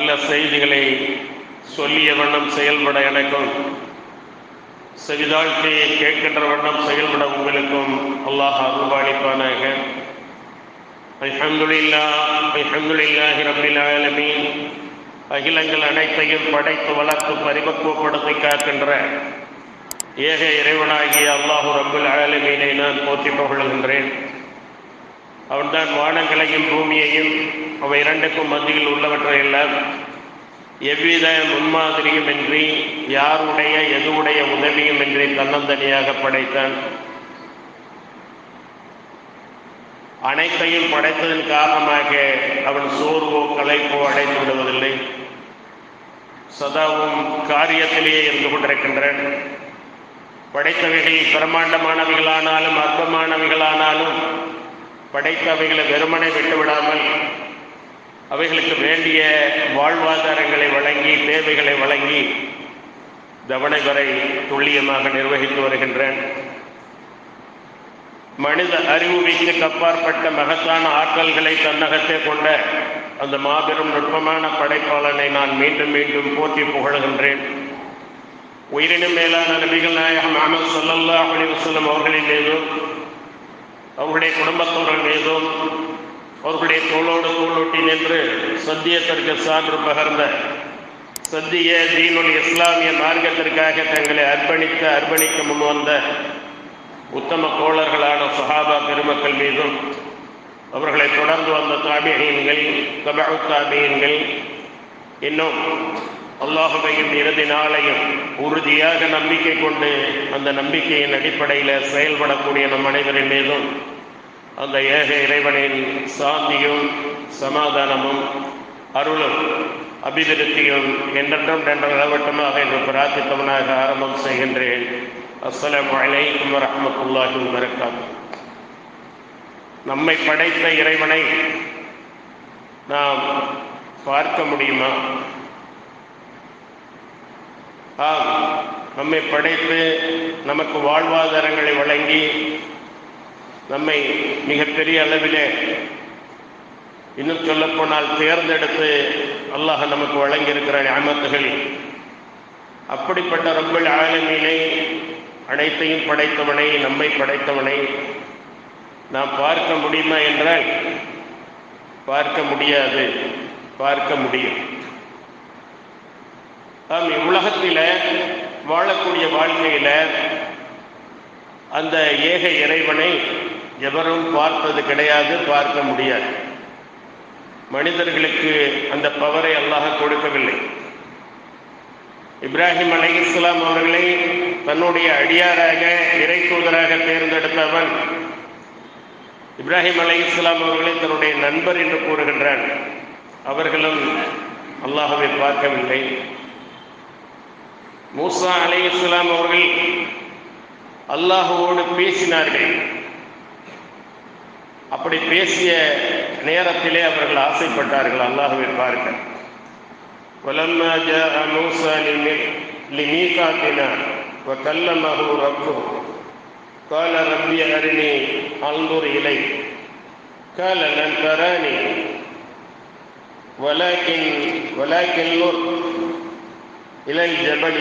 நல்ல செய்திகளை சொல்லிய வண்ணம் செயல்பட எனக்கும் செவிதாழ்க்கையை கேட்கின்ற வண்ணம் செயல்பட உங்களுக்கும் அல்லாஹ் அருள்பாலிப்பானாக அல்ஹம்துலில்லா அல்ஹம்துலில்லாஹி ரப்பில் ஆலமீன். அகிலங்கள் அனைத்தையும் படைத்து வளர்த்து பரிபக்குவப்படுத்தி காக்கின்ற ஏக இறைவனாகிய அல்லாஹு ரபுல் ஆலமீனை நான் போற்றி புகழ்கின்றேன். அவன்தான் வானங்களையும் பூமியையும் அவை இரண்டுக்கும் மத்தியில் உள்ளவற்றையெல்லாம் எவ்வித முன்மாதிரியும் இன்றி யாருடைய எதுவுடைய உதவியும் இன்றி தன்னந்தனியாக படைத்தான். அனைத்தையும் படைத்ததன் காரணமாக அவன் சோர்வோ களைப்போ அடைந்து விடுவதில்லை. சதாவும் காரியத்திலேயே இருந்து கொண்டிருக்கின்றன. படைத்தவைகள் பிரமாண்டமானவைகளானாலும் அற்பமானவைகளானாலும் படைத்தவைகளை வெறுமனை விட்டுவிடாமல் அவைகளுக்கு வேண்டிய வாழ்வாதாரங்களை வழங்கி தேவைகளை வழங்கி தவணை வரை துல்லியமாக நிர்வகித்து வருகின்றேன். மனித அறிவுமைக்கு கப்பாற்பட்ட மகத்தான ஆற்றல்களை தன்னகத்தே கொண்ட அந்த மாபெரும் நுட்பமான படைப்பாளனை நான் மீண்டும் மீண்டும் போற்றி புகழ்கின்றேன். உயிரினும் மேலான நபிகள் நாயகம் அஹமது சல்லல்லா அலி வசலம் அவர்களின் மீதும் அவர்களுடைய குடும்பத்தோர்கள் மீதும் அவர்களுடைய தோளோடு தோளொட்டி நின்று சத்தியத்திற்கு சான்று பகர்ந்த சத்திய தீனுல் இஸ்லாமிய மார்க்கத்திற்காக தங்களை அர்ப்பணித்த அர்ப்பணிக்க முன்வந்த உத்தம தோழர்களான சஹாபா பெருமக்கள் மீதும் அவர்களை தொடர்ந்து வந்த தாபியன்கள் தபு தாபியன்கள் இன்னும் அல்லாஹுவையும் இறுதி நாளையும் உறுதியாக நம்பிக்கை கொண்டு அந்த நம்பிக்கையின் அடிப்படையில் செயல்படக்கூடிய நம் அனைவரின் மீதும் அந்த ஏக இறைவனின் சாந்தியும் சமாதானமும் அருளும் அபிவிருத்தியும் என்றென்றும் என்ற நிலவட்டமாக என்று பிரார்த்தித்தவனாக ஆரம்பம் செய்கின்றேன். அஸ்லாம் அலைக்கும் வரஹமத்துல்லாஹி வரகாத்து நம்மை படைத்த இறைவனை நாம் பார்க்க முடியுமா? ஆம் நம்மை படைத்து நமக்கு வாழ்வாதாரங்களை வழங்கி நம்மை மிகப்பெரிய அளவிலே இன்னும் சொல்லப்போனால் தேர்ந்தெடுத்து அல்லாஹ் நமக்கு வழங்கியிருக்கிற ஞாபகத்துகள் அப்படிப்பட்ட ரப்பல் ஆலமீனை அனைத்தையும் படைத்தவனை நம்மை படைத்தவனை நாம் பார்க்க முடியுமா என்றால் பார்க்க முடியாது. பார்க்க முடியும். நாம் இவ்வுலகத்தில் வாழக்கூடிய வாழ்க்கையில் அந்த ஏக இறைவனை எவரும் பார்ப்பது கிடையாது பார்க்க முடியாது. மனிதர்களுக்கு அந்த பவரை அல்லாஹ் கொடுக்கவில்லை. இப்ராஹிம் அலை இஸ்லாம் அவர்களை தன்னுடைய அடியாராக இறை தூதராக தேர்ந்தெடுத்தவன் இப்ராஹிம் அலை இஸ்லாம் அவர்களை தன்னுடைய நண்பர் என்று கூறுகின்றான். அவர்களும் அல்லாஹவை பார்க்கவில்லை. மூசா அலை இஸ்லாம் அவர்கள் அல்லாஹுவோடு பேசினார்கள். அப்படி பேசிய நேரத்திலே அவர்கள் ஆசைப்பட்டார்கள் அல்லாஹுவை பார்க்க ولما جاء موسى لميقاتنا وكلمه ربه قال ربي أرني أنظر إليك قال لن تراني ولكن ولكن انظر إلى الجبل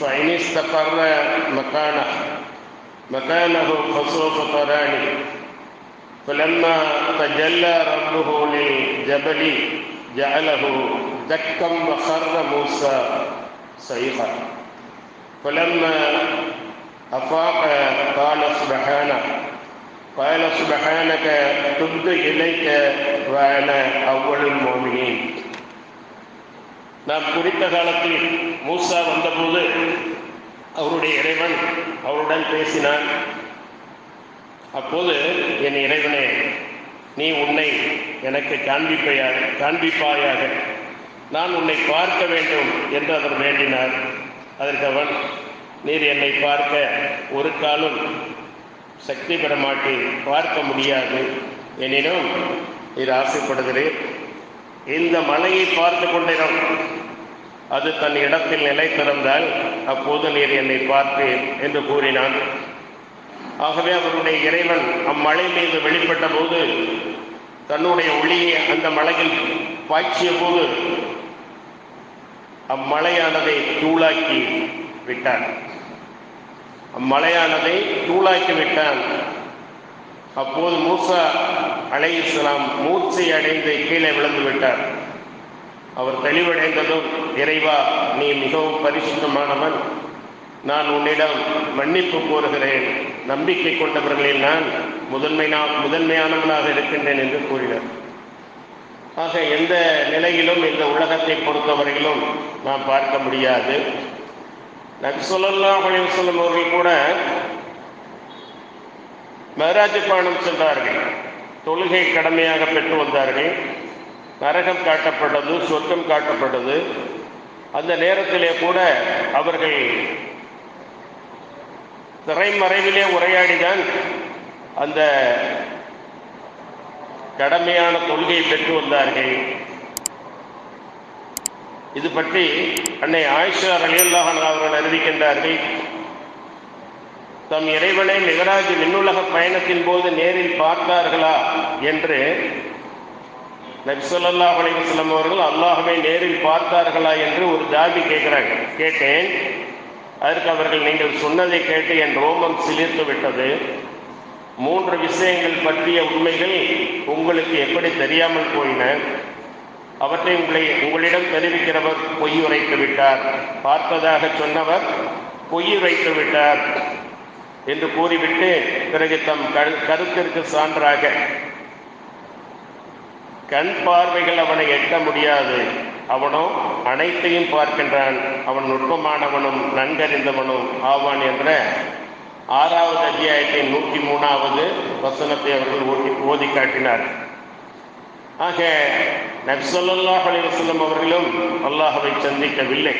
فإن استقر مكانه مكانه فسوف تراني فلما تجلى ربه للجبل جعله دكا وخر موسى صيحا فلما أفاق قال سبحانه قال سبحانك تبت إليك وأنا أول المؤمنين நாம் குறித்த காலத்தில் மூசா வந்தபோது அவருடைய இறைவன் அவருடன் பேசினான் அப்போது என் இறைவனே நீ உன்னை எனக்கு காண்பிப்பையாக காண்பிப்பாயாக. நான் உன்னை பார்க்க வேண்டும் என்று அவர் வேண்டினார். அதற்கு அவன் நீர் என்னை பார்க்க ஒரு காலம் சக்தி பெற மாட்டேன் பார்க்க முடியாது. எனினும் நீர் ஆசைப்படுகிறேன் இந்த மலையை பார்த்து கொண்டிரும். அது தன் இடத்தில் நிலை திறந்தால் அப்போது நீர் என்னை பார்ப்பேன் என்று கூறினான். ஆகவே அவருடைய இறைவன் அம்மலை மீது வெளிப்பட்ட போது தன்னுடைய ஒளியை அந்த மலையில் பாய்ச்சிய போது அம்மலையானதை தூளாக்கி விட்டான். அம்மலையானதை தூளாக்கி விட்டான். அப்போது மூசா அலை இஸ்லாம் மூச்சை அடைந்து கீழே விழுந்து விட்டார். அவர் தெளிவடைந்ததும் இறைவா நீ மிகவும் பரிசுத்தமானவன். நான் உன்னிடம் மன்னிப்பு கோருகிறேன். நம்பிக்கை கொண்டவர்களில் நான் முதன்மை முதன்மையானவனாக இருக்கின்றேன் என்று கூறினார். ஆக எந்த நிலையிலும் இந்த உலகத்தை பொறுத்தவரையிலும் நாம் பார்க்க முடியாது. நபிசல்லா சொல்லும் அவர்கள் கூட மகராஜ பயணம் சென்றார்கள். தொழுகை கடமையாக பெற்று வந்தார்கள். நரகம் காட்டப்பட்டது சொர்க்கம் காட்டப்பட்டது. அந்த நேரத்திலே கூட அவர்கள் திரைமறைவிலே உரையாடிதான் அந்த கடமையான கொள்கையை பெற்று வந்தார்கள். இது பற்றி அன்னை ஆயிஷா அலியல்லாஹன் அவர்கள் அறிவிக்கின்றார்கள். தம் இறைவனை மிகராஜ் விண்ணுலக பயணத்தின் போது நேரில் பார்த்தார்களா என்று நபிசல்லா அலிவஸ்லம் அவர்கள் அல்லாஹுவை நேரில் பார்த்தார்களா என்று ஒரு ஜாதி கேட்கிறாங்க கேட்டேன். அதற்கு அவர்கள் நீங்கள் சொன்னதை கேட்டு என் ரோமம் சிலிர்த்து விட்டது. மூன்று விஷயங்கள் பற்றிய உண்மைகள் உங்களுக்கு எப்படி தெரியாமல் போயின? அவற்றை உங்களை உங்களிடம் தெரிவிக்கிறவர் பொய் உரைத்து விட்டார். பார்ப்பதாக சொன்னவர் பொய் உரைத்து விட்டார் என்று கூறிவிட்டு பிறகு தம் கருத்திற்கு சான்றாக கண் பார்வைகள் அவனை எட்ட முடியாது. அவனோ அனைத்தையும் பார்க்கின்றான். அவன் நுட்பமானவனும் நன்கறிந்தவனும் ஆவான் என்ற ஆறாவது அத்தியாயத்தின் நூற்றி மூணாவது வசனத்தை அவர்கள் ஓட்டி ஓதி காட்டினார். ஆக நப்சல்லாஹ் அலிவசல்லம் அவர்களும் அல்லாஹவை சந்திக்கவில்லை.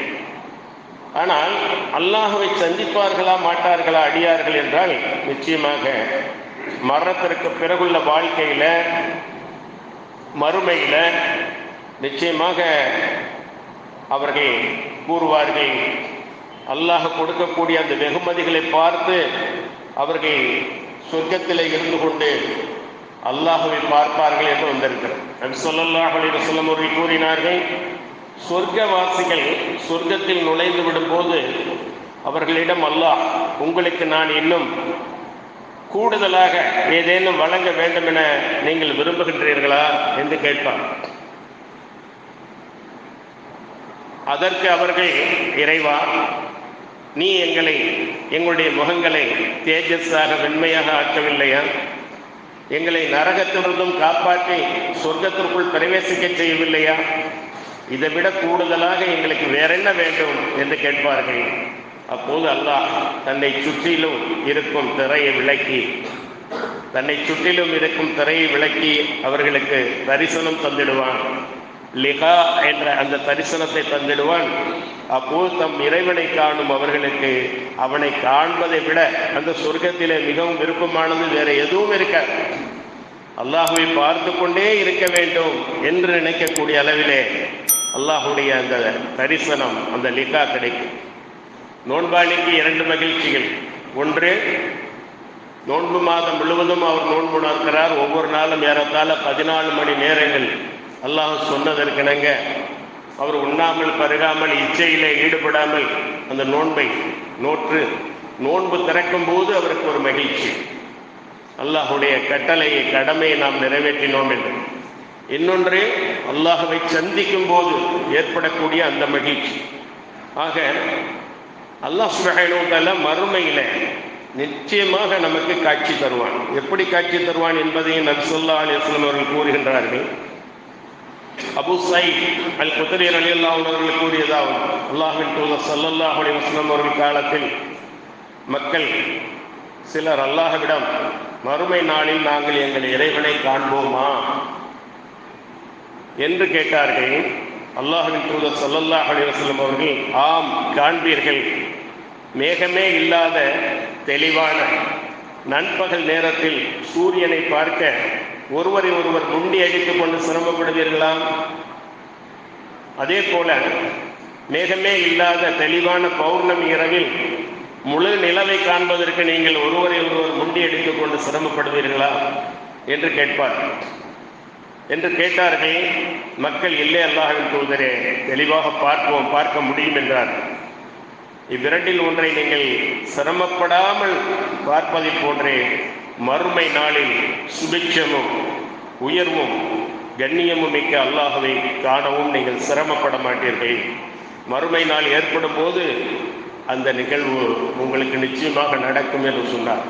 ஆனால் அல்லாஹவை சந்திப்பார்களா மாட்டார்களா அடியார்கள் என்றால் நிச்சயமாக மரணத்திற்கு பிறகுள்ள வாழ்க்கையில் மறுமையில் நிச்சயமாக அவர்கள் கூறுவார்கள் அல்லாஹ் கொடுக்கக்கூடிய அந்த வெகுமதிகளை பார்த்து அவர்கள் சொர்க்கத்தில் இருந்து கொண்டு அல்லாஹுவை பார்ப்பார்கள் என்று வந்திருக்கிறார் நபி சொல்லாஹ் அலி வசல்லம் அவர்கள் கூறினார்கள் சொர்க்கவாசிகள் சொர்க்கத்தில் நுழைந்து விடும்போது அவர்களிடம் அல்லாஹ் உங்களுக்கு நான் இன்னும் கூடுதலாக ஏதேனும் வழங்க வேண்டும் என நீங்கள் விரும்புகின்றீர்களா? என்று கேட்பார் அதற்கு அவர்கள் இறைவா நீ எங்களை எங்களுடைய முகங்களை தேஜஸாக வெண்மையாக ஆக்கவில்லையா? எங்களை நரகத்திலிருந்தும் காப்பாற்றி சொர்க்கத்திற்குள் பிரவேசிக்க செய்யவில்லையா? இதை விட கூடுதலாக எங்களுக்கு வேற என்ன வேண்டும்? என்று கேட்பார்கள். அப்போது அல்லாஹ் தன்னை சுற்றிலும் இருக்கும் திரையை விளக்கி தன்னை சுற்றிலும் இருக்கும் திரையை விளக்கி அவர்களுக்கு தரிசனம் தந்திடுவான். லிகா என்ற அந்த தரிசனத்தை தந்திடுவான். அப்போது தம் இறைவனை காணும் அவர்களுக்கு அவனை காண்பதை விட அந்த சொர்க்கத்திலே மிகவும் விருப்பமானது வேற எதுவும் இருக்க. அல்லாஹுவை பார்த்து கொண்டே இருக்க வேண்டும் என்று நினைக்கக்கூடிய அளவிலே அல்லாஹுடைய அந்த தரிசனம் அந்த லிகா கிடைக்கும். நோன்பாளிக்கு இரண்டு மகிழ்ச்சிகள். ஒன்று நோன்பு மாதம் முழுவதும் அவர் நோன்பு நடக்கிறார் ஒவ்வொரு நாளும் ஏறத்தாழ பதினாலு மணி நேரங்கள். அல்லாஹ் சொன்னதற்கிணங்க அவர் உண்ணாமல் பருகாமல் இச்சையிலே ஈடுபடாமல் அந்த நோன்பை நோற்று நோன்பு திறக்கும் போது அவருக்கு ஒரு மகிழ்ச்சி. அல்லாஹுடைய கட்டளையை கடமையை நாம் நிறைவேற்றினோம் என்று. இன்னொன்று அல்லாஹுவை சந்திக்கும் போது ஏற்படக்கூடிய அந்த மகிழ்ச்சி. ஆக அல்லாஹ் சுபஹானுவத்தால மறுமையில நிச்சயமாக நமக்கு காட்சி தருவான். எப்படி காட்சி தருவான் என்பதையும் நபிசுல்லா அலிஸ்லாம் அவர்கள் கூறுகின்றார்கள். அபு சைத் அல் குத்தரியர் அலி அல்லா அவர்கள் கூறியதாவது அல்லாஹின் தூதர் சல்லல்லாஹ் அலி வஸ்லம் அவர்கள் காலத்தில் மக்கள் சிலர் அல்லாஹ்விடம் மறுமை நாளில் நாங்கள் எங்கள் இறைவனை காண்போமா? என்று கேட்டார்கள். அல்லாஹின் தூதர் சல்லல்லாஹ் அலி வஸ்லம் அவர்கள் ஆம் காண்பீர்கள். மேகமே இல்லாத தெளிவான நண்பகல் நேரத்தில் சூரியனை பார்க்க ஒருவரை ஒருவர் முண்டி அடித்துக் கொண்டு சிரமப்படுவீர்களா அதே போல மேகமே இல்லாத தெளிவான பௌர்ணமி இரவில் முழு நிலவை காண்பதற்கு நீங்கள் ஒருவரை ஒருவர் முண்டி அடித்துக் கொண்டு சிரமப்படுவீர்களா என்று கேட்பார். என்று கேட்டார்கள் மக்கள் இல்லை அல்லாஹின் தூதரே தெளிவாக பார்ப்போம் பார்க்க முடியும் என்றார். இவ்விரண்டில் ஒன்றை நீங்கள் சிரமப்படாமல் பார்ப்பதை போன்றே மறுமை நாளில் சுபிட்சமும் உயர்வும் கண்ணியமும் மிக்க அல்லாஹவை காணவும் நீங்கள் சிரமப்பட மாட்டீர்கள் மறுமை நாள் ஏற்படும் போது அந்த நிகழ்வு உங்களுக்கு நிச்சயமாக நடக்கும் என்று சொன்னார்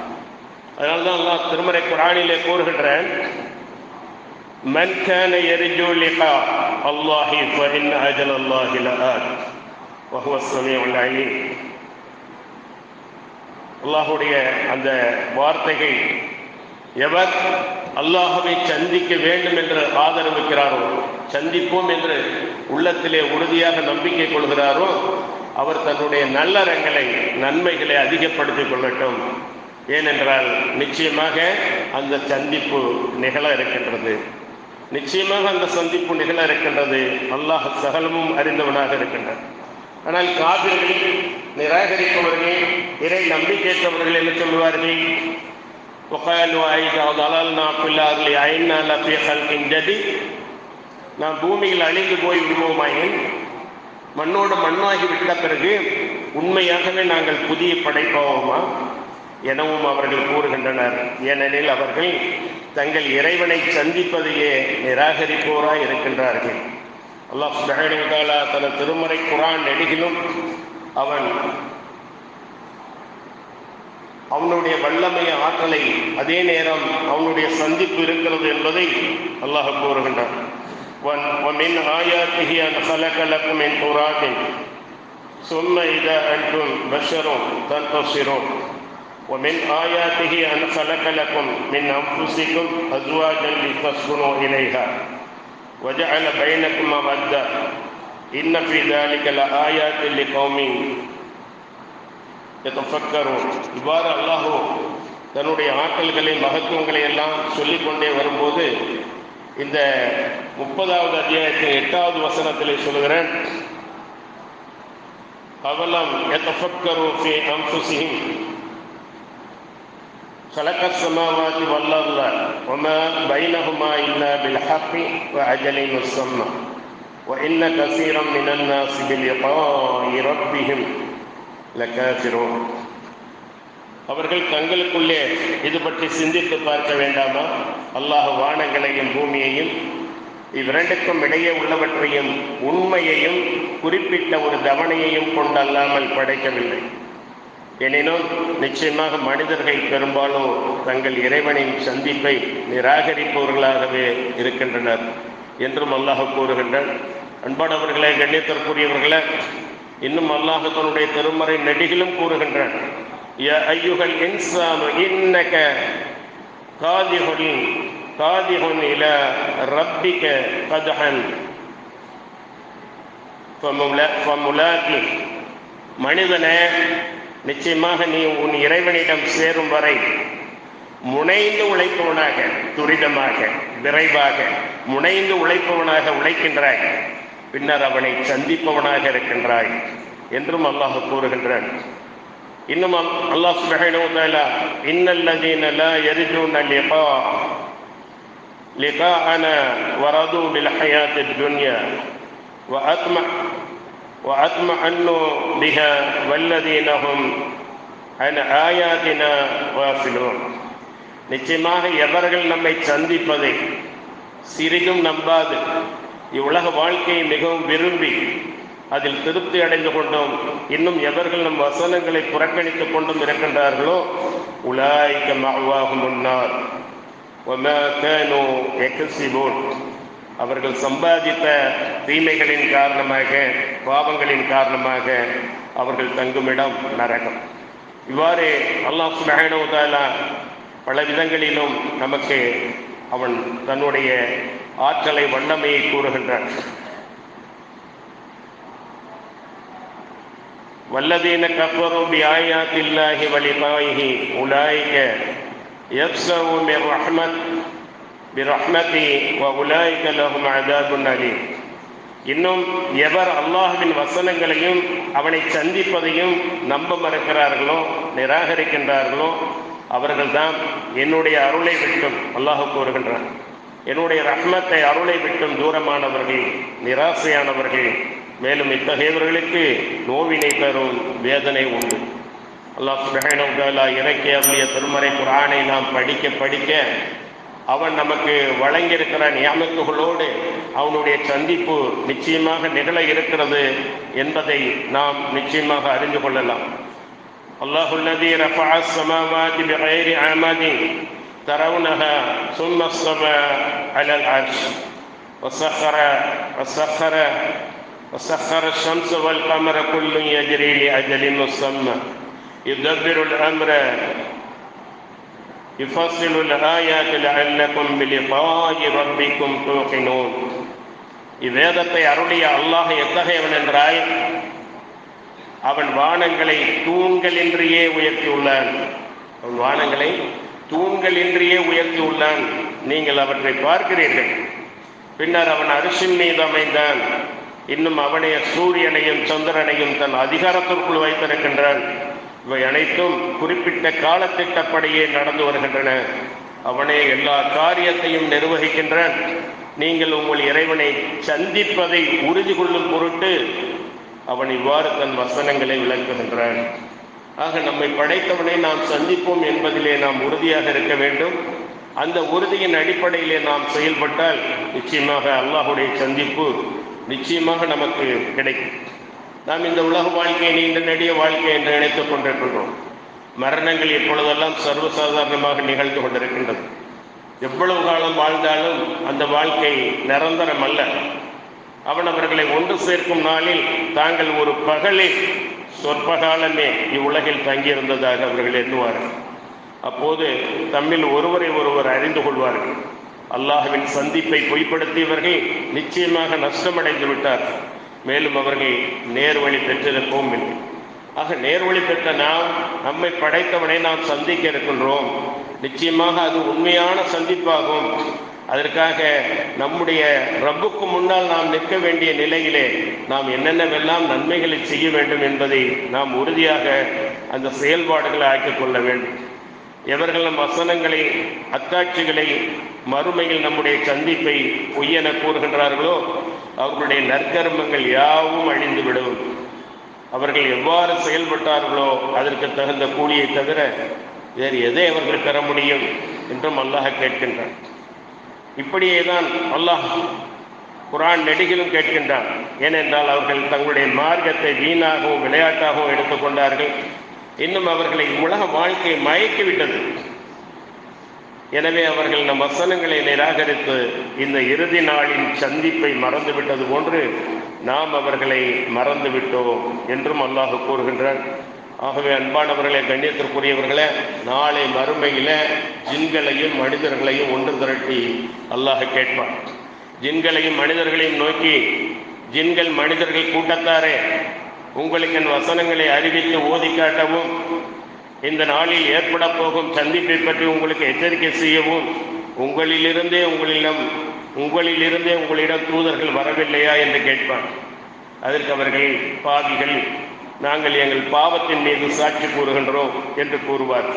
அதனால தான் அல்லாஹ் திருமறை குரானிலே கூறுகின்றான் من كان يرجو لقاء الله فإن أجل الله لآت وهو السميع العليم அல்லாஹுடைய அந்த வார்த்தைகள் எவர் அல்லாஹுவை சந்திக்க வேண்டும் என்று ஆதரவிக்கிறாரோ சந்திப்போம் என்று உள்ளத்திலே உறுதியாக நம்பிக்கை கொள்கிறாரோ அவர் தன்னுடைய நல்லறங்களை நன்மைகளை அதிகப்படுத்திக் கொள்ளட்டும். ஏனென்றால் நிச்சயமாக அந்த சந்திப்பு நிகழ இருக்கின்றது. நிச்சயமாக அந்த சந்திப்பு நிகழ இருக்கின்றது. அல்லாஹ் சகலமும் அறிந்தவனாக இருக்கின்றார் ஆனால் காவிர்கள் நிராகரிப்பவர்கள் இறை நம்பிக்கையற்றவர்கள் என்ன சொல்லுவார்கள் وقالوا أئذا ضللنا في الأرض أئنا لفي خلق جديد நாம் பூமியில் அழிந்து போய் விடுவோமாயின் மண்ணோடு மண்ணாகி விட்ட பிறகு உண்மையாகவே நாங்கள் புதிய படைப்போமா எனவும் அவர்கள் கூறுகின்றனர் ஏனெனில் அவர்கள் தங்கள் இறைவனை சந்திப்பதையே நிராகரிப்போராய் இருக்கின்றார்கள் அல்லாஹ் சுபஹானஹு தன திருமறை குரான் நெடுகிலும் அவன் அவனுடைய வல்லமை ஆற்றலை அதே நேரம் அவனுடைய சந்திப்பு இருக்கிறது என்பதை அல்லாஹ் கூறுகின்றான் ومن آياته أن خلق لكم من تراب ثم إذا أنتم بشر تنتصرون ومن آياته أن خلق لكم من أنفسكم أزواجا لتسكنوا إليها وجعل بينكم مودة إن في ذلك لآيات لقوم يتفكرون இவ்வாறு அல்லாஹோ தன்னுடைய ஆற்றல்களை மகத்துவங்களை எல்லாம் சொல்லிக்கொண்டே வரும்போது இந்த முப்பதாவது அத்தியாயத்தின் எட்டாவது வசனத்திலே சொல்கிறேன் அவலம் يتفكروا في أنفسهم خلق السماوات والأرض وما بينهما إلا بالحق وأجل مسمى وإن كثيرا من الناس بلقاء ربهم لكافرون அவர்கள் தங்களுக்குள்ளே இது பற்றி சிந்தித்து பார்க்க வேண்டாமா அல்லாஹ் வானங்களையும் பூமியையும் இவ்விரண்டுக்கும் இடையே உள்ளவற்றையும் உண்மையையும் குறிப்பிட்ட ஒரு தவணையையும் கொண்டல்லாமல் படைக்கவில்லை எனினும் நிச்சயமாக மனிதர்கள் பெரும்பாலும் தங்கள் இறைவனின் சந்திப்பை நிராகரிப்பவர்களாகவே இருக்கின்றனர் என்றும் அல்லாஹ் கூறுகின்றனர் அன்பானவர்களை கண்ணியத்திற்குரியவர்களே இன்னும் அல்லாஹ் தன்னுடைய திருமறை நெடிகளும் கூறுகின்றான். மனிதனே நிச்சயமாக நீ உன் இறைவனிடம் சேரும் வரை முனைந்து உழைப்பவனாக துரிதமாக விரைவாக முனைந்து உழைப்பவனாக உழைக்கின்றாய். பின்னர் அவனை சந்திப்பவனாக இருக்கின்றாய் என்றும் அல்லாஹ் கூறுகின்றான். இன்னும் அல்லாஹ் சுபஹினோதாலா இன்னல்லதீன லா யர்ஜூன லிகா லிகாஅன வரது பில் ஹயாத்தித் துன்யா வ அத்ம وأطمأنوا بها والذين هم عن آياتنا غافلون நிச்சயமாக எவர்கள் நம்மை சந்திப்பதை சிறிதும் நம்பாது இவ்வுலக வாழ்க்கையை மிகவும் விரும்பி அதில் திருப்தி அடைந்து கொண்டும் இன்னும் எவர்கள் நம் வசனங்களை புறக்கணித்துக் கொண்டும் இருக்கின்றார்களோ உலாய்க்க மாவாகும் முன்னார் அவர்கள் சம்பாதித்த தீமைகளின் காரணமாக பாவங்களின் காரணமாக அவர்கள் தங்குமிடம் நரகம். இவ்வாறு அல்லாஹ் சுபஹானவுதாலா பல விதங்களிலும் நமக்கு அவன் தன்னுடைய ஆற்றலை வண்ணமையை கூறுகின்றான். வல்லதீன கஃபரும் பிஆயாத்தில்லாஹி வலிபாயிஹி உலாயிக யப்ஸவு மிர் ரஹ்மத் பிரஹ்மதி உலாய்கலகும் அதாபுன் அலீம் இன்னும் எவர் அல்லாஹுவின் வசனங்களையும் அவனை சந்திப்பதையும் நம்ப மறுக்கிறார்களோ நிராகரிக்கின்றார்களோ அவர்கள்தான் என்னுடைய அருளை விட்டும் அல்லாஹு கூறுகின்றான். என்னுடைய ரஹ்மத்தை அருளை விட்டும் தூரமானவர்கள் நிராசையானவர்கள் மேலும் இத்தகையவர்களுக்கு நோவினை தரும் வேதனை உண்டு. அல்லாஹ் சுபஹானா இறக்கிய அவருடைய திருமறை குரானை நாம் படிக்க படிக்க அவன் நமக்கு வழங்கியிருக்கிற நியமத்துகளோடு அவனுடைய சந்திப்பு நிச்சயமாக நிகழ இருக்கிறது என்பதை நாம் நிச்சயமாக அறிந்து கொள்ளலாம் الله الذي رفع السماوات بغير عمد ترونها ثم استوى على العرش وسخر وسخر وسخر الشمس والقمر كل يجري لأجل مسمى يدبر الأمر يفصل الآيات لعلكم بلقاء ربكم توقنون இவ்வேதத்தை அருளிய அல்லாஹ் எத்தகையவன் என்றால் அவன் வானங்களை தூண்களின்றியே உயர்த்தியுள்ளான் அவன் வானங்களை தூண்களின்றியே உயர்த்தியுள்ளான் நீங்கள் அவற்றை பார்க்கிறீர்கள் பின்னர் அவன் அரிசின் மீது அமைந்தான் இன்னும் அவனைய சூரியனையும் சந்திரனையும் தன் அதிகாரத்திற்குள் வைத்திருக்கின்றான் இவை அனைத்தும் குறிப்பிட்ட காலத்திட்டப்படியே நடந்து வருகின்றன. அவனே எல்லா காரியத்தையும் நிர்வகிக்கின்றான். நீங்கள் உங்கள் இறைவனை சந்திப்பதை உறுதி கொள்ளும் பொருட்டு அவன் இவ்வாறு தன் வசனங்களை விளக்குகின்றான். ஆக நம்மை படைத்தவனை நாம் சந்திப்போம் என்பதிலே நாம் உறுதியாக இருக்க வேண்டும். அந்த உறுதியின் அடிப்படையிலே நாம் செயல்பட்டால் நிச்சயமாக அல்லாஹுடைய சந்திப்பு நிச்சயமாக நமக்கு கிடைக்கும். நாம் இந்த உலக வாழ்க்கையை நீண்ட நெடிய வாழ்க்கை என்று நினைத்துக் கொண்டிருக்கின்றோம். மரணங்கள் இப்பொழுதெல்லாம் சர்வசாதாரணமாக நிகழ்ந்து கொண்டிருக்கின்றது? எவ்வளவு காலம் வாழ்ந்தாலும் அந்த வாழ்க்கை நிரந்தரம் அல்ல. அவன் அவர்களை ஒன்று சேர்க்கும் நாளில் தாங்கள் ஒரு பகலில் சொற்பகாலமே இவ்வுலகில் தங்கியிருந்ததாக அவர்கள் எண்ணுவார்கள். அப்போது தம்மில் ஒருவரை ஒருவர் அறிந்து கொள்வார்கள். அல்லாஹுவின் சந்திப்பை பொய்ப்படுத்தியவர்கள் நிச்சயமாக நஷ்டமடைந்து விட்டார்கள். மேலும் அவர்கள் நேர்வழி பெற்றிருப்போம் இல்லை ஆக நேர்வழி பெற்ற நாம் நம்மை படைத்தவனை நாம் சந்திக்க இருக்கின்றோம். நிச்சயமாக அது உண்மையான சந்திப்பாகும். அதற்காக நம்முடைய ரப்புக்கு முன்னால் நாம் நிற்க வேண்டிய நிலையிலே நாம் என்னென்னவெல்லாம் நன்மைகளை செய்ய வேண்டும் என்பதை நாம் உறுதியாக அந்த செயல்பாடுகளை ஆக்கிக் கொள்ள வேண்டும். எவர்கள் நம் வசனங்களை அத்தாட்சிகளை மறுமையில் நம்முடைய சந்திப்பை பொய்யென கூறுகின்றார்களோ அவர்களுடைய நற்கர்மங்கள் யாவும் அழிந்துவிடும். அவர்கள் எவ்வாறு செயல்பட்டார்களோ அதற்கு தகுந்த கூலியை தவிர வேறு எதை அவர்கள் பெற முடியும் என்றும் அல்லாஹ் கேட்கின்றான். இப்படியே தான் அல்லாஹ் குரான் நெடுகிலும் கேட்கின்றான். ஏனென்றால் அவர்கள் தங்களுடைய மார்க்கத்தை வீணாகவும் விளையாட்டாகவும் எடுத்துக்கொண்டார்கள் இன்னும் அவர்களை உலக வாழ்க்கை மயக்கிவிட்டது. எனவே அவர்கள் நம் வசனங்களை நிராகரித்து இந்த இறுதி நாளின் சந்திப்பை மறந்துவிட்டது போன்று நாம் அவர்களை மறந்து விட்டோம் என்றும் அல்லாஹ் கூறுகின்றார் ஆகவே அன்பானவர்களே கண்ணியத்திற்குரியவர்களே நாளை மறுமையில் ஜின்களையும் மனிதர்களையும் ஒன்று திரட்டி அல்லாஹ் கேட்பான். ஜின்களையும் மனிதர்களையும் நோக்கி ஜின்கள் மனிதர்கள் கூட்டத்தாரே உங்களுக்கு என் வசனங்களை அறிவித்து ஓதி காட்டவும் இந்த நாளில் ஏற்பட போகும் சந்திப்பை பற்றி உங்களுக்கு எச்சரிக்கை செய்யவும் உங்களிலிருந்தே உங்களிடம் உங்களிலிருந்தே உங்களிடம் தூதர்கள் வரவில்லையா என்று கேட்பான். அதற்கு அவர்கள் பாவிகள் நாங்கள் எங்கள் பாவத்தின் மீது சாட்சி கூறுகின்றோம் என்று கூறுவார்.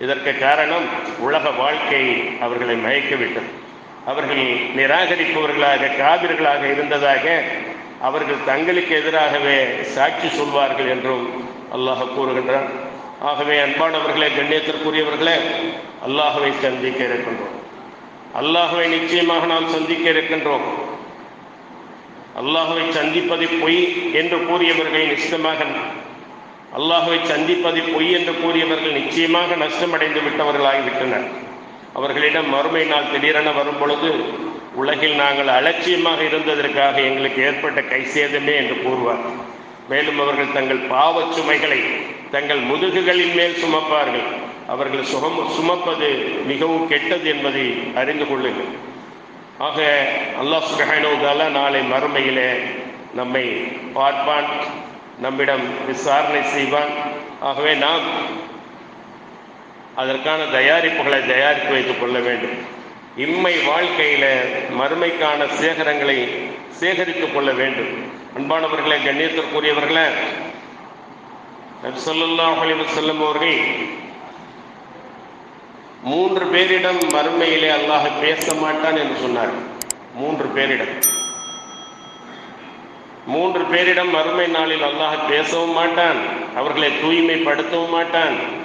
இதற்கு காரணம் உலக வாழ்க்கை அவர்களை மயக்கிவிட்டது. அவர்கள் நிராகரிப்பவர்களாக காவிர்களாக இருந்ததாக அவர்கள் தங்களுக்கு எதிராகவே சாட்சி சொல்வார்கள் என்றும் அல்லாஹ் கூறுகின்றான். ஆகவே அன்பானவர்களே கண்ணியத்திற்குரியவர்களே அல்லாஹுவை சந்திக்க இருக்கின்றோம். அல்லாஹுவை நிச்சயமாக நாம் சந்திக்க இருக்கின்றோம். அல்லாஹுவை சந்திப்பது பொய் என்று கூறியவர்கள் நிச்சயமாக அல்லாஹுவை சந்திப்பது பொய் என்று கூறியவர்கள் நிச்சயமாக நஷ்டமடைந்து விட்டவர்களாகிவிட்டனர். அவர்களிடம் மறுமை நாள் திடீரென வரும் பொழுது உலகில் நாங்கள் அலட்சியமாக இருந்ததற்காக எங்களுக்கு ஏற்பட்ட கை சேதமே என்று கூறுவார். மேலும் அவர்கள் தங்கள் பாவச் சுமைகளை தங்கள் முதுகுகளின் மேல் சுமப்பார்கள். அவர்கள் சுகம் சுமப்பது மிகவும் கெட்டது என்பதை அறிந்து கொள்ளுங்கள். ஆக அல்லாஹ் சுபஹானுதாலா நாளை மறுமையிலே நம்மை பார்ப்பான் நம்மிடம் விசாரணை செய்வான். ஆகவே நாம் அதற்கான தயாரிப்புகளை தயாரித்து வைத்துக் கொள்ள வேண்டும். இம்மை வாழ்க்கையில மறுமைக்கான சேகரங்களை சேகரித்துக் கொள்ள வேண்டும். அன்பானவர்களே கண்ணியத்திற்குரியவர்களே நபி செல்லும் அவர்கள் மூன்று பேரிடம் மறுமையிலே அல்லாஹ் பேச மாட்டான் என்று சொன்னார். மூன்று பேரிடம். மூன்று பேரிடம் மறுமை நாளில் அல்லாஹ் பேசவும் மாட்டான் அவர்களை தூய்மைப்படுத்தவும் மாட்டான்.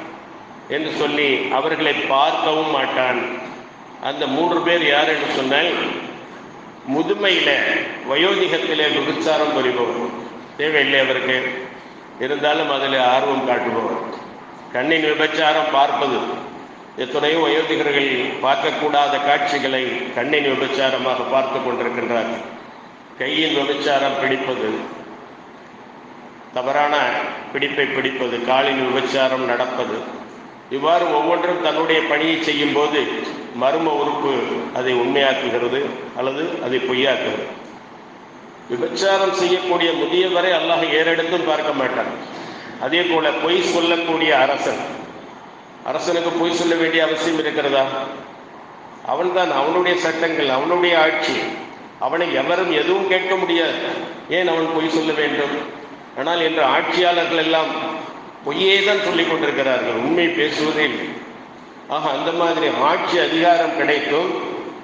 என்று சொல்லி அவர்களை பார்க்கவும் மாட்டான். அந்த மூன்று பேர் யார் என்று சொன்னால் முதுமையில வயோதிகத்திலே விபச்சாரம் புரிபவர் தேவையில்லை அவருக்கு. இருந்தாலும் அதில் ஆர்வம் காட்டுபவர். கண்ணின் விபச்சாரம் பார்ப்பது. எத்தனையோ வயோதிகர்கள் பார்க்கக்கூடாத காட்சிகளை கண்ணின் விபச்சாரமாக பார்த்து கொண்டிருக்கின்றார்கள். கையின் விபச்சாரம் பிடிப்பது. தவறான பிடிப்பை பிடிப்பது. காலின் விபச்சாரம் நடப்பது. இவ்வாறு ஒவ்வொன்றும் தன்னுடைய பணியை செய்யும் போது மர்ம உறுப்பு அதை உண்மையாக்குகிறது அல்லது அதை பொய்யாக்குகிறது. விபச்சாரம் செய்யக்கூடிய முதியவரை அல்லாஹ் ஏறெடுத்தும் பார்க்க மாட்டான். அதே போல பொய் சொல்லக்கூடிய அரசன் அரசனுக்கு பொய் சொல்ல வேண்டிய அவசியம் இருக்கிறதா? அவன்தான் அவனுடைய சட்டங்கள் அவனுடைய ஆட்சி. அவனை எவரும் எதுவும் கேட்க முடியாது. ஏன் அவன் பொய் சொல்ல வேண்டும்? ஆனால் இன்று ஆட்சியாளர்கள் எல்லாம் பொய்யே தான் சொல்லிக் கொண்டிருக்கிறார்கள். உண்மை பேசுவதே இல்லை. ஆக அந்த மாதிரி ஆட்சி அதிகாரம் கிடைத்தும்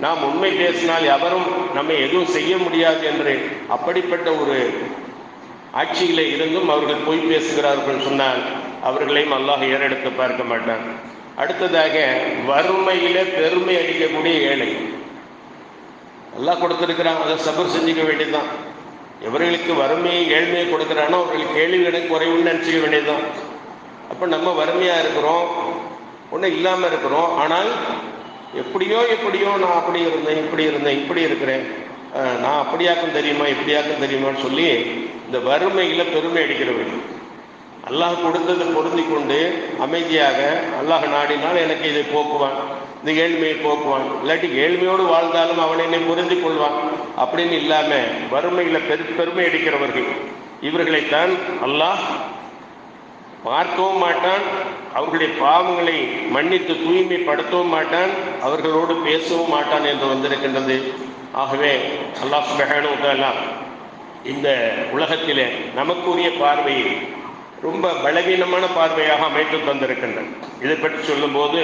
நாம் உண்மை பேசினால் எவரும் நம்மை எதுவும் செய்ய முடியாது என்று அப்படிப்பட்ட ஒரு ஆட்சியில் இருந்தும் அவர்கள் பொய் பேசுகிறார்கள் சொன்னால் அவர்களையும் அல்லாஹ் ஏறெடுத்து பார்க்க மாட்டான். அடுத்ததாக வறுமையில பெருமை அடிக்கக்கூடிய ஏழை. எல்லாம் கொடுத்திருக்கிறான் அதை சபர் செஞ்சுக்க வேண்டியதுதான். எவர்களுக்கு வறுமையை ஏழ்மையை கொடுக்குறானோ அவர்களுக்கு கேள்விகளை குறைவுன்னு நினச்சிக்க வேண்டியதுதான். அப்போ நம்ம வறுமையாக இருக்கிறோம் ஒன்றும் இல்லாமல் இருக்கிறோம். ஆனால் எப்படியோ எப்படியோ நான் அப்படி இருந்தேன் இப்படி இருந்தேன் இப்படி இருக்கிறேன். நான் அப்படியாக்கும் தெரியுமா இப்படியாக்கும் தெரியுமான்னு சொல்லி இந்த வறுமையில் பெருமை அடிக்கிறவர்கள் அல்லாஹ் கொடுத்ததை பொருந்தி கொண்டு அமைதியாக அல்லாஹ் நாடினால் எனக்கு இதை போக்குவான் இந்த ஏழ்மையை போக்குவான். இல்லாட்டி ஏழ்மையோடு வாழ்ந்தாலும் அவன் என்னை புரிந்து கொள்வான் அப்படின்னு இல்லாம வறுமையில பெரு பெருமை அடிக்கிறவர்கள் இவர்களைத்தான் அல்லாஹ் பார்க்கவும் மாட்டான் அவர்களுடைய பாவங்களை மன்னித்து தூய்மைப்படுத்தவும் மாட்டான் அவர்களோடு பேசவும் மாட்டான் என்று வந்திருக்கின்றது. ஆகவே அல்லாஹ் சுபஹானஹு இந்த உலகத்திலே நமக்குரிய பார்வையை ரொம்ப பலவீனமான பார்வையாக அமைத்து தந்திருக்கின்றன. இதை பற்றி சொல்லும்போது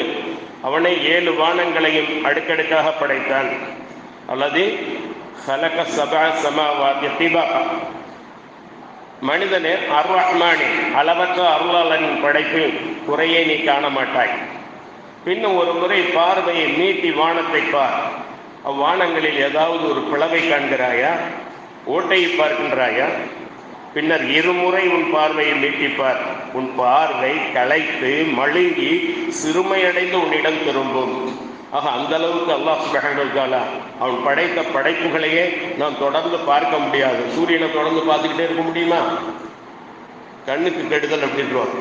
அவனை ஏழு வானங்களையும் அடுக்கடுக்காக படைத்தான். அல்லது ஹலக சபா சமாவாத்திய தீபாகா மனிதனே அர்ரஹ்மானே அளவற்ற அருளாளனின் படைப்பில் குறையை நீ காண மாட்டாய் பின்னும் ஒரு முறை பார்வையை நீட்டி வானத்தை பார். அவ்வானங்களில் ஏதாவது ஒரு பிளவை காண்கிறாயா? ஓட்டையை பார்க்கின்றாயா? பின்னர் இருமுறை உன் பார்வையை நீட்டிப்பார் உன் பார்வை களைத்து மழுங்கி சிறுமையடைந்து உன்னிடம் திரும்பும். ஆக அந்த அளவுக்கு அல்லாஹ் சுப்ஹானஹு தஆலா அவன் படைத்த படைப்புகளையே நாம் தொடர்ந்து பார்க்க முடியாது. சூரியனை தொடர்ந்து பார்த்துக்கிட்டே இருக்க முடியுமா? கண்ணுக்கு கெடுதல் அப்படின்றான்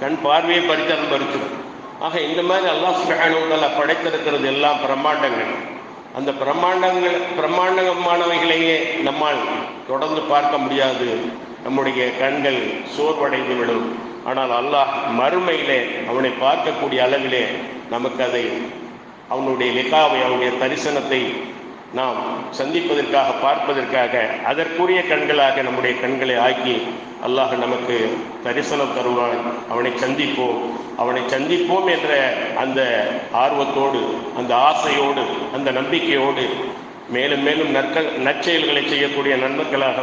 கண் பார்வையை பறித்தாலும் பறிச்சிடும். ஆக இந்த மாதிரி அல்லாஹ் சுப்ஹானஹு தஆலா படைத்திருக்கிறது எல்லாம் பிரம்மாண்டங்கள். அந்த பிரம்மாண்டங்கள் பிரம்மாண்டமானவைகளையே நம்மால் தொடர்ந்து பார்க்க முடியாது. நம்முடைய கண்கள் சோர்வடைந்து விடும் ஆனால் அல்லாஹ் மறுமையிலே அவனை பார்க்கக்கூடிய அளவிலே நமக்கு அதை அவனுடைய லிகாவை அவனுடைய தரிசனத்தை நாம் சந்திப்பதற்காக பார்ப்பதற்காக அதற்குரிய கண்களாக நம்முடைய கண்களை ஆக்கி அல்லாஹ் நமக்கு தரிசனம் தருவான். அவனை சந்திப்போம். அவனை சந்திப்போம் என்ற அந்த ஆர்வத்தோடு அந்த ஆசையோடு அந்த நம்பிக்கையோடு மேலும் மேலும் நற்க நற்செயல்களை செய்யக்கூடிய நன்மக்களாக